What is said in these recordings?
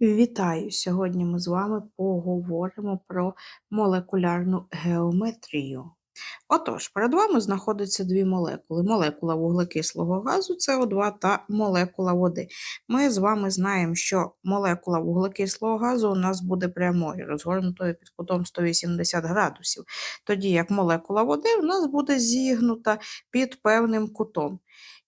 Вітаю! Сьогодні ми з вами поговоримо про молекулярну геометрію. Отож, перед вами знаходяться дві молекули: молекула вуглекислого газу СО2 та молекула води. Ми з вами знаємо, що молекула вуглекислого газу у нас буде прямою, розгорнутою під кутом 180 градусів, тоді як молекула води у нас буде зігнута під певним кутом.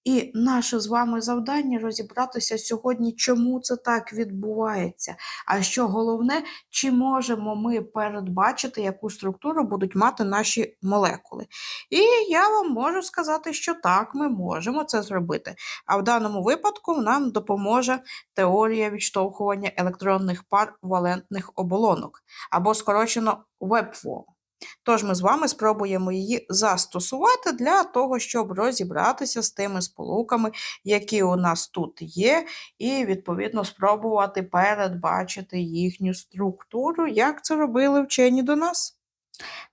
І наше з вами завдання розібратися сьогодні, чому це так відбувається. А що головне, чи можемо ми передбачити, яку структуру будуть мати наші молекули. І я вам можу сказати, що так, ми можемо це зробити. А в даному випадку нам допоможе теорія відштовхування електронних пар валентних оболонок, або скорочено Webflow. Тож ми з вами спробуємо її застосувати для того, щоб розібратися з тими сполуками, які у нас тут є, і, відповідно, спробувати передбачити їхню структуру, як це робили вчені до нас.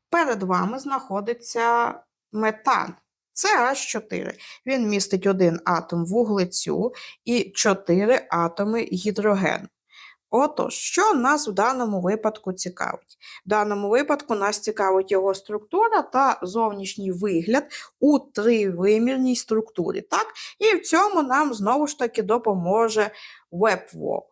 Перед вами знаходиться метан. Це H4. Він містить один атом вуглецю і 4 атоми гідрогену. Отож, що нас в даному випадку цікавить? В даному випадку нас цікавить його структура та зовнішній вигляд у тривимірній структурі. Так? І в цьому нам знову ж таки допоможе WebWalk.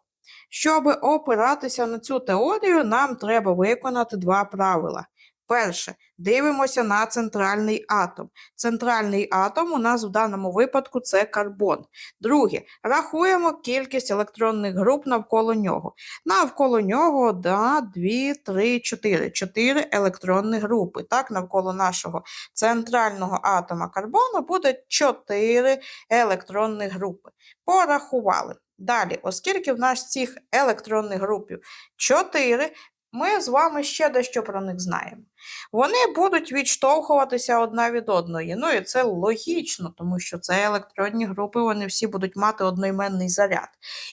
Щоб опиратися на цю теорію, нам треба виконати два правила. Перше, дивимося на центральний атом. Центральний атом у нас в даному випадку це карбон. Друге, рахуємо кількість електронних груп навколо нього. Навколо нього 1, 2, 3, 4. 4 електронні групи. Так, навколо нашого центрального атома карбону буде 4 електронні групи. Порахували. Далі, оскільки в нас цих електронних групів 4, ми з вами ще дещо про них знаємо. Вони будуть відштовхуватися одна від одної. Ну і це логічно, тому що це електронні групи, вони всі будуть мати одноіменний заряд.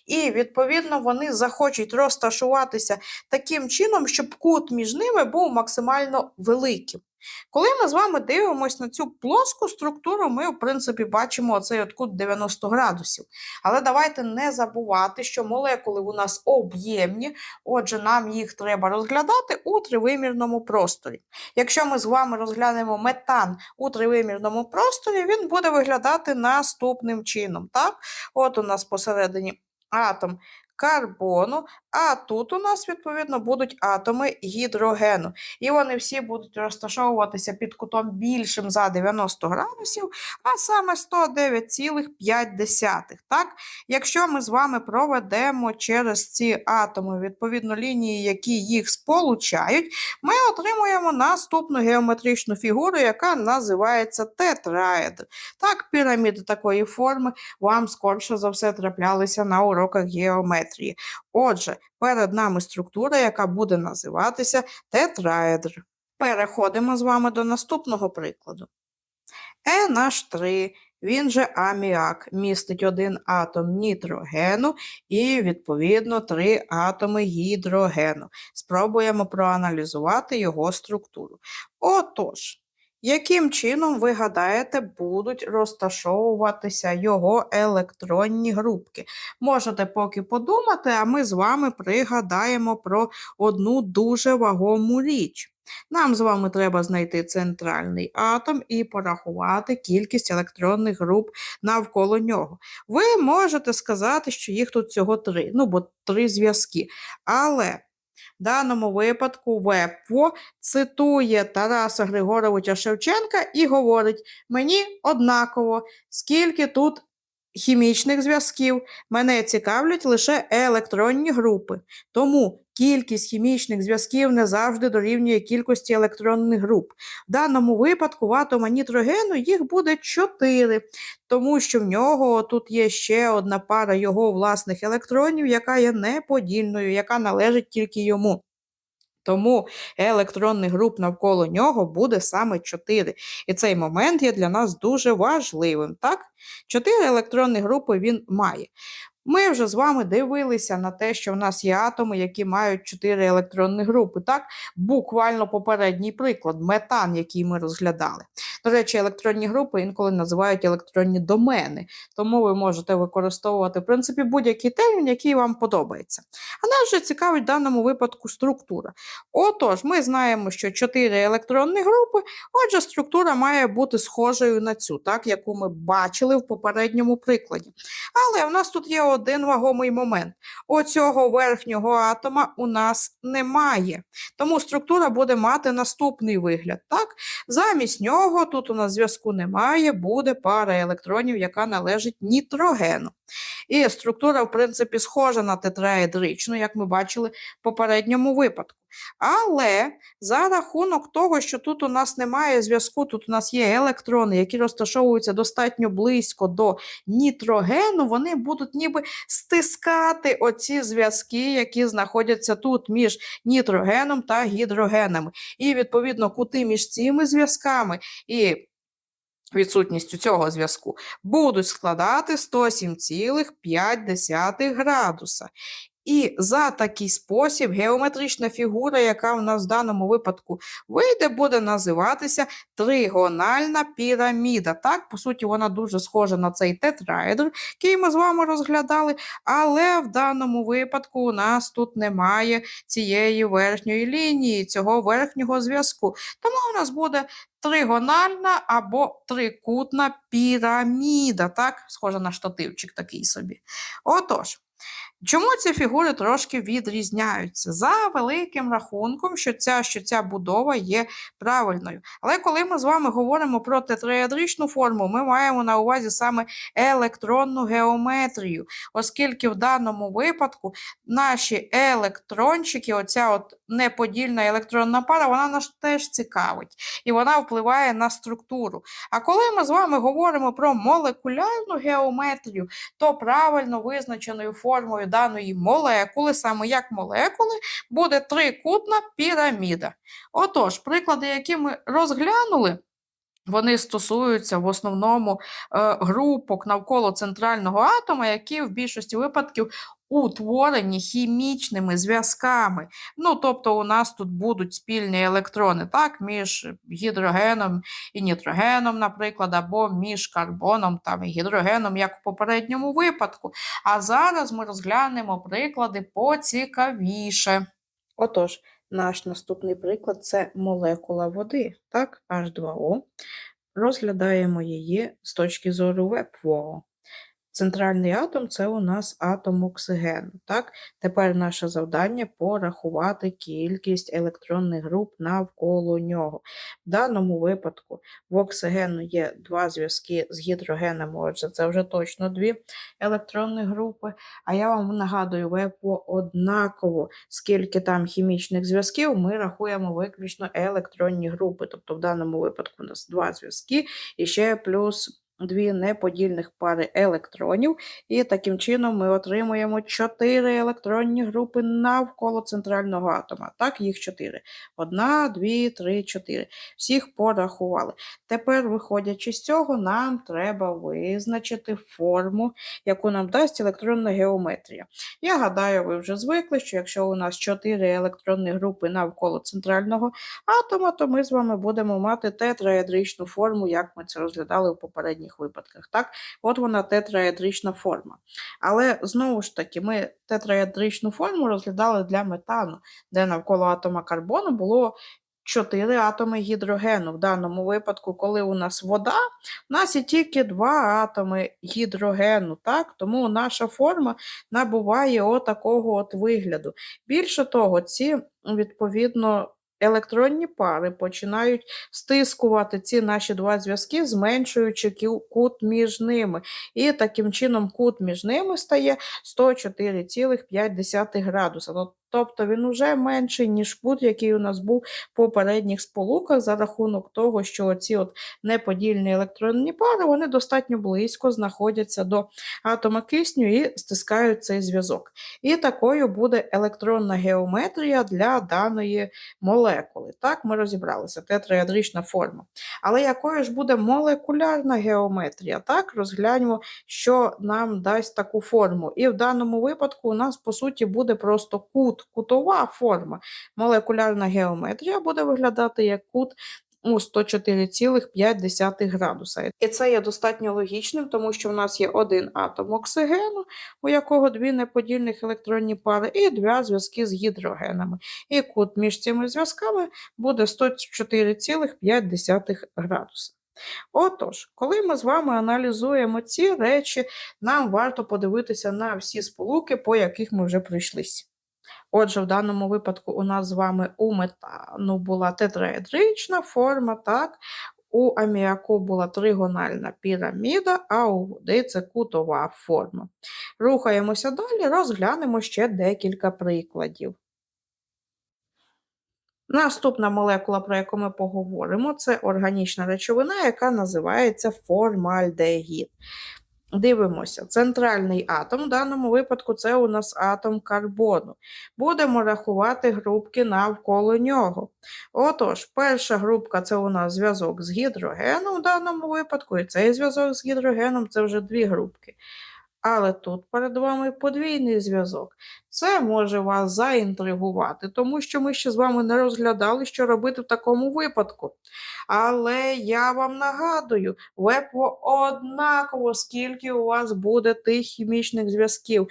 І, відповідно, вони захочуть розташуватися таким чином, щоб кут між ними був максимально великим. Коли ми з вами дивимося на цю плоску структуру, ми, в принципі, бачимо оцей от кут 90 градусів. Але давайте не забувати, що молекули у нас об'ємні, отже, нам їх треба розглядати у тривимірному просторі. Якщо ми з вами розглянемо метан у тривимірному просторі, він буде виглядати наступним чином. Так? От у нас посередині атом карбону, а тут у нас, відповідно, будуть атоми гідрогену. І вони всі будуть розташовуватися під кутом більшим за 90 градусів, а саме 109,5. Так? Якщо ми з вами проведемо через ці атоми, відповідно, лінії, які їх сполучають, ми отримуємо наступну геометричну фігуру, яка називається тетраедр. Так, піраміди такої форми вам скорше за все траплялися на уроках геометрії. Отже, перед нами структура, яка буде називатися тетраедр. Переходимо з вами до наступного прикладу. NH3, він же аміак, містить один атом нітрогену і, відповідно, три атоми гідрогену. Спробуємо проаналізувати його структуру. Отож, яким чином, ви гадаєте, будуть розташовуватися його електронні групки? Можете поки подумати, а ми з вами пригадаємо про одну дуже вагому річ. Нам з вами треба знайти центральний атом і порахувати кількість електронних груп навколо нього. Ви можете сказати, що їх тут всього три, ну бо три зв'язки. Але в даному випадку Вепво цитує Тараса Григоровича Шевченка і говорить: мені однаково, скільки тут хімічних зв'язків, мене цікавлять лише електронні групи. Тому кількість хімічних зв'язків не завжди дорівнює кількості електронних груп. В даному випадку в атома нітрогену їх буде 4, тому що в нього тут є ще одна пара його власних електронів, яка є неподільною, яка належить тільки йому. Тому електронних груп навколо нього буде саме 4. І цей момент є для нас дуже важливим. так? Чотири електронні групи він має. Ми вже з вами дивилися на те, що в нас є атоми, які мають 4 електронні групи. Так, буквально попередній приклад, метан, який ми розглядали. До речі, електронні групи інколи називають електронні домени, тому ви можете використовувати в принципі будь-який термін, який вам подобається. А нас же цікавить в даному випадку структура. Отож, ми знаємо, що 4 електронні групи, отже, структура має бути схожою на цю, так, яку ми бачили в попередньому прикладі. Але в нас тут є один вагомий момент. Оцього верхнього атома у нас немає. Тому структура буде мати наступний вигляд. Так? Замість нього тут у нас зв'язку немає, буде пара електронів, яка належить нітрогену. І структура, в принципі, схожа на тетраедричну, як ми бачили в попередньому випадку. Але за рахунок того, що тут у нас немає зв'язку, тут у нас є електрони, які розташовуються достатньо близько до нітрогену, вони будуть ніби стискати оці зв'язки, які знаходяться тут між нітрогеном та гідрогенами. І, відповідно, кути між цими зв'язками і відсутністю цього зв'язку будуть складати 107,5 градуса. І за такий спосіб геометрична фігура, яка в нас в даному випадку вийде, буде називатися тригональна піраміда. Так, по суті, вона дуже схожа на цей тетраедр, який ми з вами розглядали, але в даному випадку у нас тут немає цієї верхньої лінії, цього верхнього зв'язку. Тому у нас буде тригональна або трикутна піраміда, так, схожа на штативчик такий собі. Отож. Чому ці фігури трошки відрізняються? За великим рахунком, що ця, що ця будова є правильною. Але коли ми з вами говоримо про тетраедричну форму, ми маємо на увазі саме електронну геометрію, оскільки в даному випадку наші електрончики, оця от неподільна електронна пара, вона нас теж цікавить і вона впливає на структуру. А коли ми з вами говоримо про молекулярну геометрію, то правильно визначеною формою даної молекули, саме як молекули, буде трикутна піраміда. Отож, приклади, які ми розглянули. Вони стосуються в основному е, групок навколо центрального атома, які в більшості випадків утворені хімічними зв'язками. Ну, тобто, у нас тут будуть спільні електрони, так, між гідрогеном і нітрогеном, наприклад, або між карбоном там, і гідрогеном, як в попередньому випадку. А зараз ми розглянемо приклади поцікавіше. Отож, наш наступний приклад це молекула води, так, H2O. Розглядаємо її з точки зору веб-флоу. Центральний атом це у нас атом оксигену. Так? Тепер наше завдання порахувати кількість електронних груп навколо нього. В даному випадку в оксигену є два зв'язки з гідрогеном, отже, це вже точно дві електронні групи. А я вам нагадую, ВЕПО однаково, скільки там хімічних зв'язків, ми рахуємо виключно електронні групи. Тобто в даному випадку у нас два зв'язки і ще плюс дві неподільних пари електронів, і таким чином ми отримуємо чотири електронні групи навколо центрального атома. Так, їх чотири. Одна, дві, три, чотири. Всіх порахували. Тепер, виходячи з цього, нам треба визначити форму, яку нам дасть електронна геометрія. Я гадаю, ви вже звикли, що якщо у нас чотири електронні групи навколо центрального атома, то ми з вами будемо мати тетраедричну форму, як ми це розглядали в попередніх деяких випадках. Так? От вона тетраедрична форма. Але знову ж таки, ми тетраедричну форму розглядали для метану, де навколо атома карбону було. Чотири атоми гідрогену. В даному випадку, коли у нас вода, у нас є тільки два атоми гідрогену, так? тому наша форма набуває отакого от вигляду. Більше того, ці, відповідно, електронні пари починають стискувати ці наші два зв'язки, зменшуючи кут між ними. І таким чином кут між ними стає 104,5 градуса. Тобто він уже менший, ніж кут, який у нас був в попередніх сполуках, за рахунок того, що ці от неподільні електронні пари вони достатньо близько знаходяться до атома кисню і стискають цей зв'язок. І такою буде електронна геометрія для даної молекули. Так, ми розібралися, тетраедрична форма. Але якою ж буде молекулярна геометрія? Так, розгляньмо, що нам дасть таку форму. І в даному випадку у нас, по суті, буде просто кут, кутова форма. Молекулярна геометрія буде виглядати як кут у 104,5 градуса. І це є достатньо логічним, тому що в нас є один атом оксигену, у якого дві неподільних електронні пари, і два зв'язки з гідрогенами. І кут між цими зв'язками буде 104,5 градуса. Отож, коли ми з вами аналізуємо ці речі, нам варто подивитися на всі сполуки, по яких ми вже пройшлися. Отже, в даному випадку у нас з вами у метану була тетраедрична форма, так? У аміаку була тригональна піраміда, а у води це кутова форма. Рухаємося далі, розглянемо ще декілька прикладів. Наступна молекула, про яку ми поговоримо, це органічна речовина, яка називається формальдегід. Дивимося, центральний атом, в даному випадку це у нас атом карбону. Будемо рахувати групки навколо нього. Отож, перша групка це у нас зв'язок з гідрогеном в даному випадку, і цей зв'язок з гідрогеном це вже дві групки. Але тут перед вами подвійний зв'язок. Це може вас заінтригувати, тому що ми ще з вами не розглядали, що робити в такому випадку. Але я вам нагадую, вепо однаково, скільки у вас буде тих хімічних зв'язків.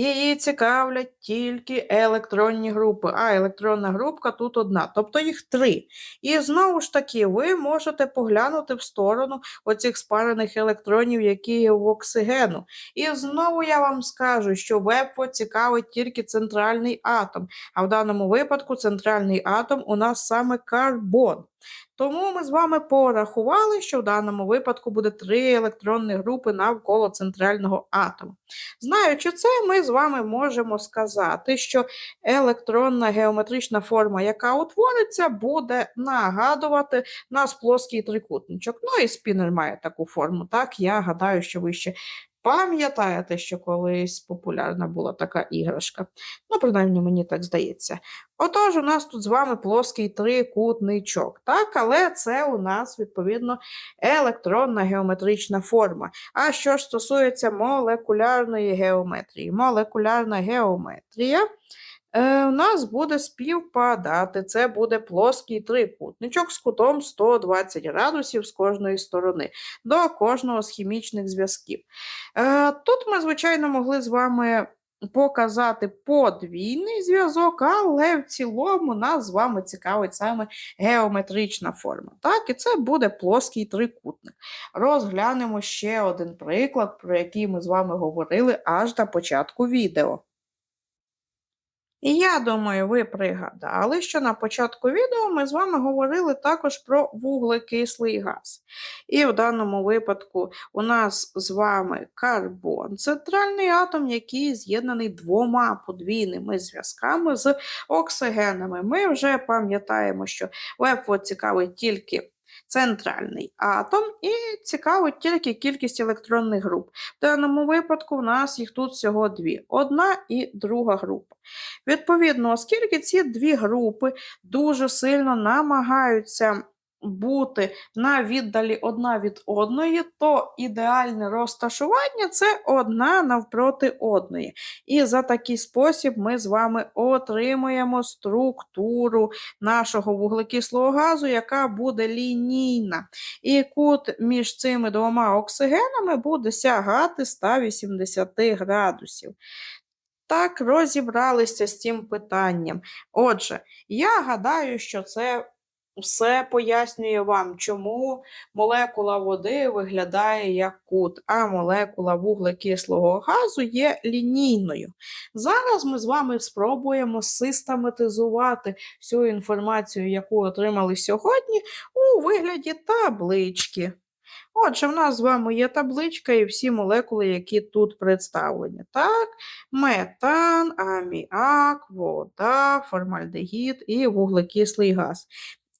Її цікавлять тільки електронні групи, а електронна групка тут одна, тобто їх три. І знову ж таки, ви можете поглянути в сторону оцих спарених електронів, які є в оксигену. І знову я вам скажу, що вепо цікавить тільки центральний атом, а в даному випадку центральний атом у нас саме карбон. Тому ми з вами порахували, що в даному випадку буде три електронні групи навколо центрального атому. Знаючи це, ми з вами можемо сказати, що електронна геометрична форма, яка утвориться, буде нагадувати нас плоский трикутничок. Ну і спінер має таку форму. Так, я гадаю, що ви ще пам'ятаєте, що колись популярна була така іграшка. Ну, принаймні, мені так здається. Отож, у нас тут з вами плоский трикутничок, так, але це у нас, відповідно, електронна геометрична форма. А що ж стосується молекулярної геометрії? Молекулярна геометрія е, у нас буде співпадати. Це буде плоский трикутничок з кутом 120 градусів з кожної сторони, до кожного з хімічних зв'язків. Е, тут ми, звичайно, могли з вами показати подвійний зв'язок, але в цілому нас з вами цікавить саме геометрична форма. Так, і це буде плоский трикутник. Розглянемо ще один приклад, про який ми з вами говорили аж на початку відео. І я думаю, ви пригадали, що на початку відео ми з вами говорили також про вуглекислий газ. І в даному випадку у нас з вами карбон, центральний атом, який з'єднаний двома подвійними зв'язками з оксигенами. Ми вже пам'ятаємо, що ВЕФО цікавить тільки центральний атом і цікавить тільки кількість електронних груп. В даному випадку в нас їх тут всього дві: одна і друга група. Відповідно, оскільки ці дві групи дуже сильно намагаються бути на віддалі одна від одної, то ідеальне розташування це одна навпроти одної. І за такий спосіб ми з вами отримуємо структуру нашого вуглекислого газу, яка буде лінійна. І кут між цими двома оксигенами буде сягати 180 градусів. Так, розібралися з цим питанням. Отже, я гадаю, що це все пояснює вам, чому молекула води виглядає як кут, а молекула вуглекислого газу є лінійною. Зараз ми з вами спробуємо систематизувати всю інформацію, яку отримали сьогодні, у вигляді таблички. Отже, в нас з вами є табличка і всі молекули, які тут представлені. Так, метан, аміак, вода, формальдегід і вуглекислий газ.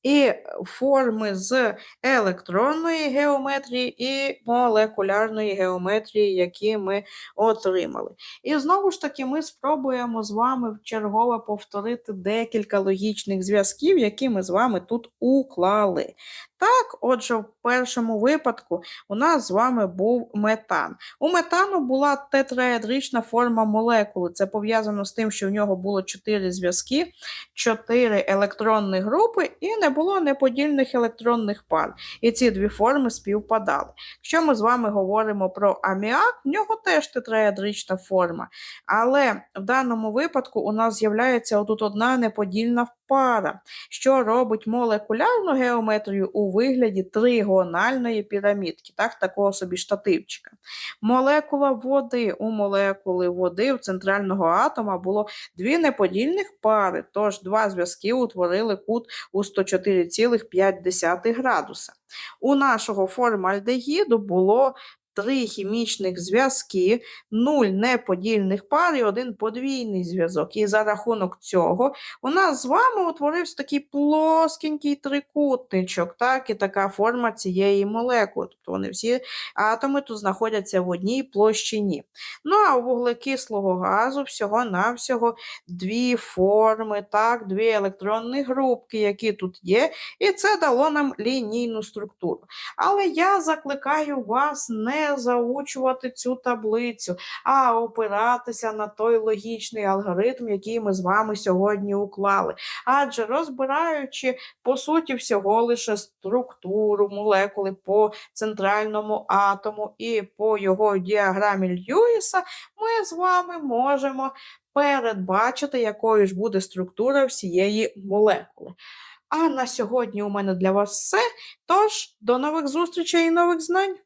І форми з електронної геометрії і молекулярної геометрії, які ми отримали. І знову ж таки, ми спробуємо з вами вчергове повторити декілька логічних зв'язків, які ми з вами тут уклали. Так, отже, в першому випадку у нас з вами був метан. У метану була тетраедрична форма молекули. Це пов'язано з тим, що в нього було 4 зв'язки, 4 електронні групи і не було неподільних електронних пар. І ці дві форми співпадали. Якщо ми з вами говоримо про аміак, в нього теж тетраедрична форма. Але в даному випадку у нас з'являється отут одна неподільна пара, що робить молекулярну геометрію у вигляді тригональної пірамідки, так, такого собі штативчика. Молекула води у молекули води в центрального атома було дві неподільних пари, тож два зв'язки утворили кут у 104,5 градуса. У нашого формальдегіду було три хімічних зв'язки, нуль неподільних пар і один подвійний зв'язок. І за рахунок цього у нас з вами утворився такий плоскенький трикутничок, так, і така форма цієї молекули. Тобто вони всі атоми тут знаходяться в одній площині. Ну а у вуглекислого газу всього-навсього дві форми, так, дві електронні групки, які тут є, і це дало нам лінійну структуру. Але я закликаю вас заучувати цю таблицю, а опиратися на той логічний алгоритм, який ми з вами сьогодні уклали. Адже розбираючи, по суті, всього лише структуру молекули по центральному атому і по його діаграмі Льюіса, ми з вами можемо передбачити, якою ж буде структура всієї молекули. А на сьогодні у мене для вас все. Тож, до нових зустрічей і нових знань!